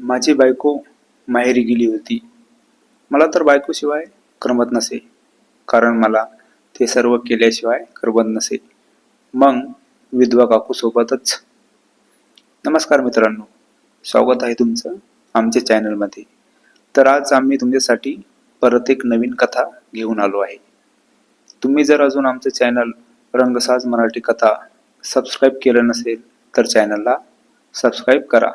माझी बायको माहेरी गेली होती. मला तर बायकोशिवाय करमत नसे कारण मला ते सर्व केल्याशिवाय करमत नसे. मग विधवा काकूसोबतच नमस्कार मित्रांनो स्वागत आहे तुमचं आमच्या चॅनलमध्ये. तर आज आम्ही तुमच्यासाठी परत एक नवीन कथा घेऊन आलो आहे. तुम्ही जर अजून आमचं चॅनल रंगसाज मराठी कथा सबस्क्राईब केलं नसेल तर चॅनलला सबस्क्राईब करा.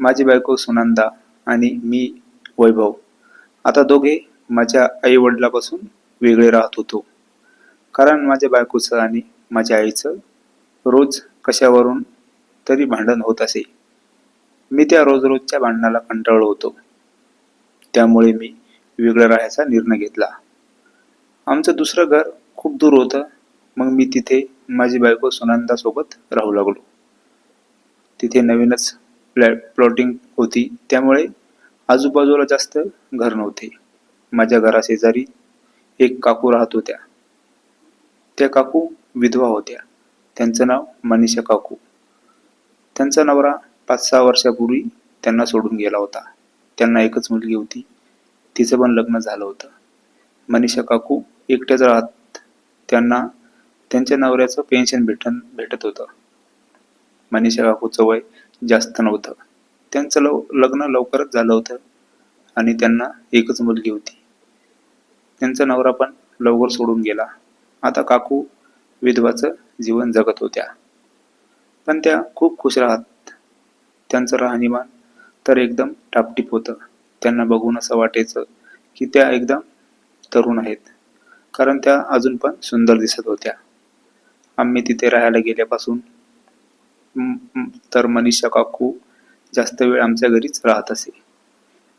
माझी बायको सुनंदा आणि मी वैभव. आता दोघे माझ्या आई वडिलापासून वेगळे राहत होतो. कारण माझ्या बायकोचं आणि माझ्या आईचं रोज कशावरून तरी भांडण होत असे. मी त्या रोज रोजच्या भांडणाला कंटाळलो होतो. त्यामुळे मी वेगळं राहायचा निर्णय घेतला. आमचं दुसरं घर खूप दूर होतं. मग मी तिथे माझी बायको सुनंदासोबत राहू लागलो. तिथे नवीनच प्लॅ प्लॉटिंग होती. त्यामुळे आजूबाजूला जास्त घर नव्हते. माझ्या घराशेजारी एक काकू राहत होत्या. त्या काकू विधवा होत्या. त्यांचं नाव मनीषा काकू. त्यांचा नवरा पाच सहा वर्षापूर्वी त्यांना सोडून गेला होता. त्यांना एकच मुलगी होती. तिचं पण लग्न झालं होतं. मनीषा काकू एकट्याच राहत त्यांना त्यांच्या नवऱ्याचं पेन्शन भेटन भेटत होतं. मनीषा काकूचं वय जास्त नव्हतं. त्यांचं लव लग्न लवकरच झालं होतं आणि त्यांना एकच मुलगी होती. त्यांचा नवरा पण लवकर सोडून गेला. आता काकू विधवाचं जीवन जगत होत्या. पण त्या खूप खुश राहत. त्यांचं राहणीमान तर एकदम टापटीप होतं. त्यांना बघून असं वाटायचं की त्या एकदम तरुण आहेत. कारण त्या अजून पण सुंदर दिसत होत्या. आम्ही तिथे राहायला गेल्यापासून तर मनीषा काकू जास्त वेळ आमच्या घरीच राहत असे.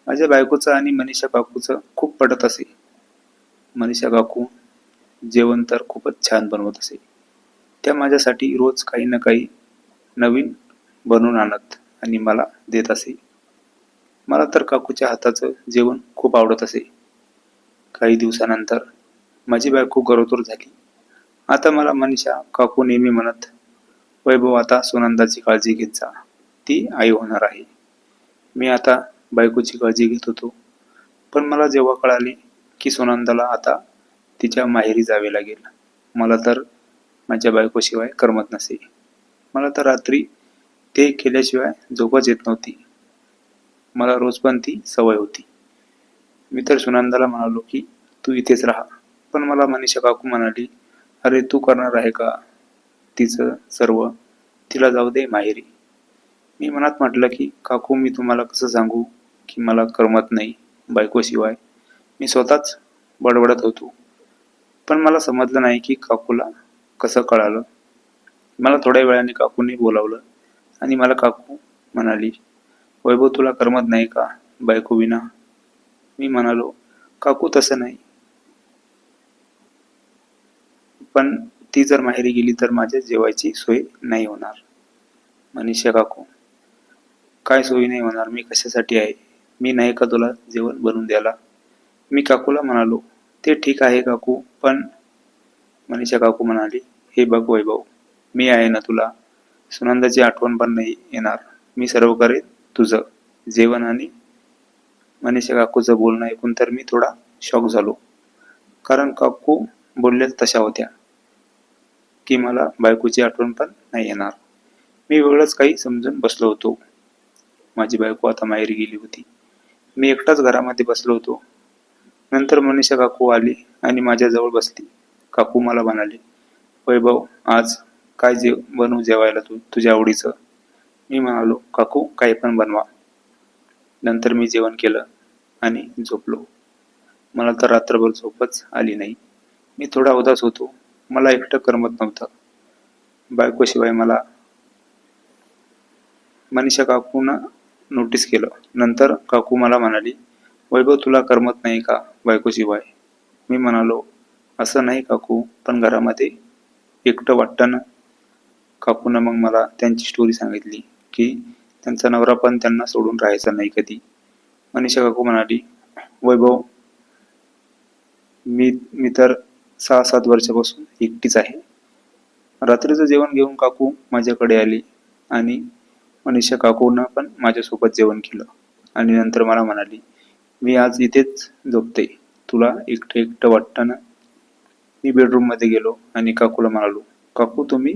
माझ्या बायकोचं आणि मनीषा काकूचं खूप पटत असे. मनीषा काकू जेवण तर खूपच छान बनवत असे. त्या माझ्यासाठी रोज काही ना काही नवीन बनवून आणत आणि मला देत असे. मला तर काकूच्या हाताचं जेवण खूप आवडत असे. काही दिवसानंतर माझी बायको गरोदर झाली. आता मला मनीषा काकू नेहमी म्हणत वैभव आता सुनंदाची काळजी घेत जा. ती आई होणार आहे. मी आता बायकोची काळजी घेत होतो. पण मला जेव्हा कळाले की सुनंदाला आता तिच्या माहेरी जावे लागेल मला तर माझ्या बायकोशिवाय करमत नसे. मला तर रात्री ते केल्याशिवाय झोपच येत नव्हती. मला रोज पण ती सवय होती. मी तर सुनंदाला म्हणालो की तू इथेच राहा. पण मला मनीषा काकू म्हणाली अरे तू करणार आहे का? तिचं सर्व तिला जाऊ दे माहेरी. मी मनात म्हटलं की काकू मी तुम्हाला कसं सांगू की मला करमत नाही बायकोशिवाय? मी स्वतःच बडबडत होतो. पण मला समजलं नाही की काकूला कसं कळालं. मला थोड्या वेळाने काकूने बोलावलं आणि मला काकू म्हणाली वैभव तुला करमत नाही का बायको विना? मी म्हणालो काकू तसं नाही. पण ती जर माहेरी गेली तर माझ्या जेवायची सोय नाही होणार. मनीषा काकू काय सोयी नाही होणार? मी कशासाठी आहे? मी नाही का तुला जेवण बनवून द्यायला? मी काकूला म्हणालो ते ठीक आहे काकू पण मनीषा काकू म्हणाली हे बघ वैभव मी आहे ना तुला. सुनंदाची आठवण पण नाही येणार. मी सर्व करेन तुझं जेवण आणि मनीषा काकूचं बोलणं ऐकून तर मी थोडा शॉक झालो. कारण काकू बोलल्याच तशा होत्या. की मला बायकोची आठवण पण नाही येणार. मी वेगळंच काही समजून बसलो होतो. माझी बायको आता माहेरी गेली होती. मी एकटाच घरामध्ये बसलो होतो. नंतर मनीषा काकू आली आणि माझ्याजवळ बसली. काकू मला म्हणाले वैभव आज काय जेव बनवू जेवायला तू तुझ्या आवडीचं? मी म्हणालो काकू काही पण बनवा. नंतर मी जेवण केलं आणि झोपलो. मला तर रात्रभर झोपच आली नाही. मी थोडा उदास होतो. मला एकटं करमत नव्हतं. बायकोशिवाय मला मनीषा काकूनं नोटीस केलं. नंतर काकू मला म्हणाली वैभव तुला करमत नाही का बायकोशिवाय मी म्हणालो असं नाही काकू पण घरामध्ये एकटं वाटतं ना? काकूनं मग मला त्यांची स्टोरी सांगितली की त्यांचा नवरा पण त्यांना सोडून राहायचा नाही कधी. मनीषा काकू म्हणाली वैभव मी मी तर सहा सात वर्षापासून एकटीच आहे. रात्रीचं जेवण घेऊन काकू माझ्याकडे आली आणि मनीषा काकूनं पण माझ्यासोबत जेवण केलं आणि नंतर मला म्हणाली मी आज इथेच झोपते. तुला एकटं एकटं वाटतं ना मी बेडरूममध्ये गेलो आणि काकूला म्हणालो काकू तुम्ही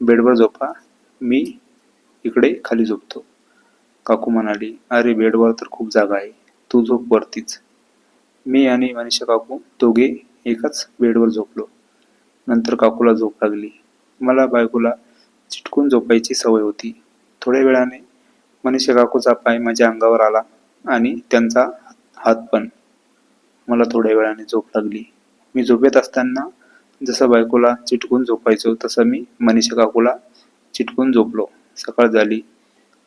बेडवर झोपा. मी इकडे खाली झोपतो. काकू म्हणाली अरे बेडवर तर खूप जागा आहे. तू झोप वरतीच. मी आणि मनीषा काकू दोघे एकाच बेडवर झोपलो. नंतर काकूला झोप लागली. मला बायकोला चिटकून झोपायची सवय होती. थोड्या वेळाने मनीषा काकूचा पाय माझ्या अंगावर आला आणि त्यांचा हात पण. मला थोड्या वेळाने झोप लागली. मी झोपेत असताना जसं बायकोला चिटकून झोपायचो तसं मी मनीषा काकूला चिटकून झोपलो. सकाळ झाली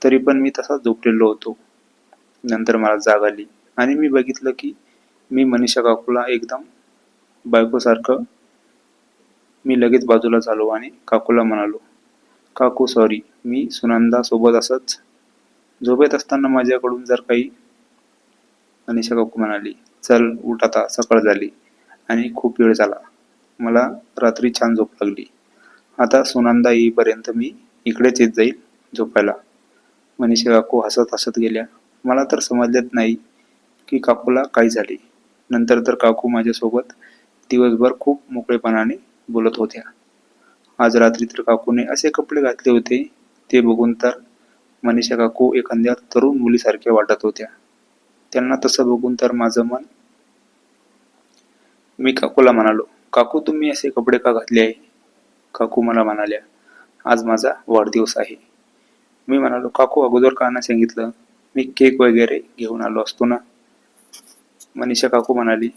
तरी पण मी तसाच झोपलेलो होतो. नंतर मला जाग आली आणि मी बघितलं की मी मनीषा काकूला एकदम बायकोसारखं मी लगेच बाजूला झालो आणि काकूला म्हणालो काकू सॉरी मी सुनंदा सोबत असंच झोपेत असताना माझ्याकडून जर काही मनीषा काकू म्हणाली चल उठ आता सकाळ झाली आणि खूप वेळ झाला. मला रात्री छान झोप लागली. आता सुनंदा येईपर्यंत मी इकडेच येत जाईल झोपायला. मनीषा काकू हसत हसत गेल्या मला तर समजलेच नाही की काकूला काय झाले. नंतर तर काकू माझ्यासोबत दिवसभर खूप मोकळेपणाने बोलत होत्या. आज रात्री तर काकूने असे कपडे घातले होते ते बघून तर मनीषा काकू एखाद्या तरुण मुलीसारख्या वाटत होत्या. त्यांना तसं बघून तर माझं मन मी काकूला म्हणालो काकू तुम्ही असे कपडे का घातले आहे? काकू मला म्हणाल्या आज माझा वाढदिवस आहे. मी म्हणालो काकू अगोदर का सांगितलं? मी केक वगैरे घेऊन आलो असतो ना? मनीषा काकू म्हणाली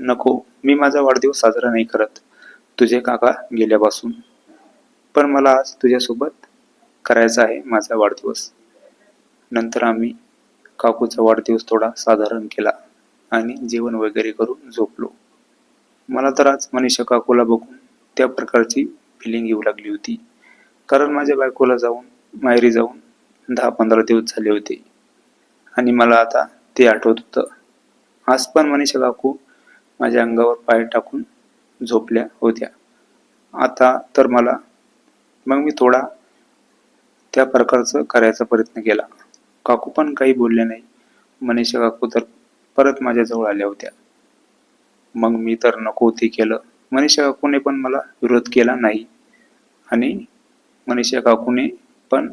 नको मी माझा वाढदिवस साजरा नाही करत तुझे काका गेल्यापासून. पण मला आज तुझ्यासोबत करायचा आहे माझा वाढदिवस. नंतर आम्ही काकूचा वाढदिवस थोडा साधारण केला आणि जेवण वगैरे करून झोपलो. मला तर आज मनीषा काकूला बघून त्या प्रकारची फिलिंग येऊ लागली होती. कारण माझ्या बायकोला जाऊन माहेरी जाऊन दहा पंधरा दिवस झाले होते. आणि मला आता ते आठवत होतं. आज पण मनीषा काकू माझ्या अंगावर पाय टाकून झोपल्या होत्या. आता तर मला मग मी थोडा त्या प्रकारचं करायचा प्रयत्न केला. काकू पण काही बोलले नाही. मनीषा काकू तर परत माझ्याजवळ आल्या होत्या. मग मी तर नको ते केलं. मनीषा काकूने पण मला विरोध केला नाही. आणि मनीषा काकूने पण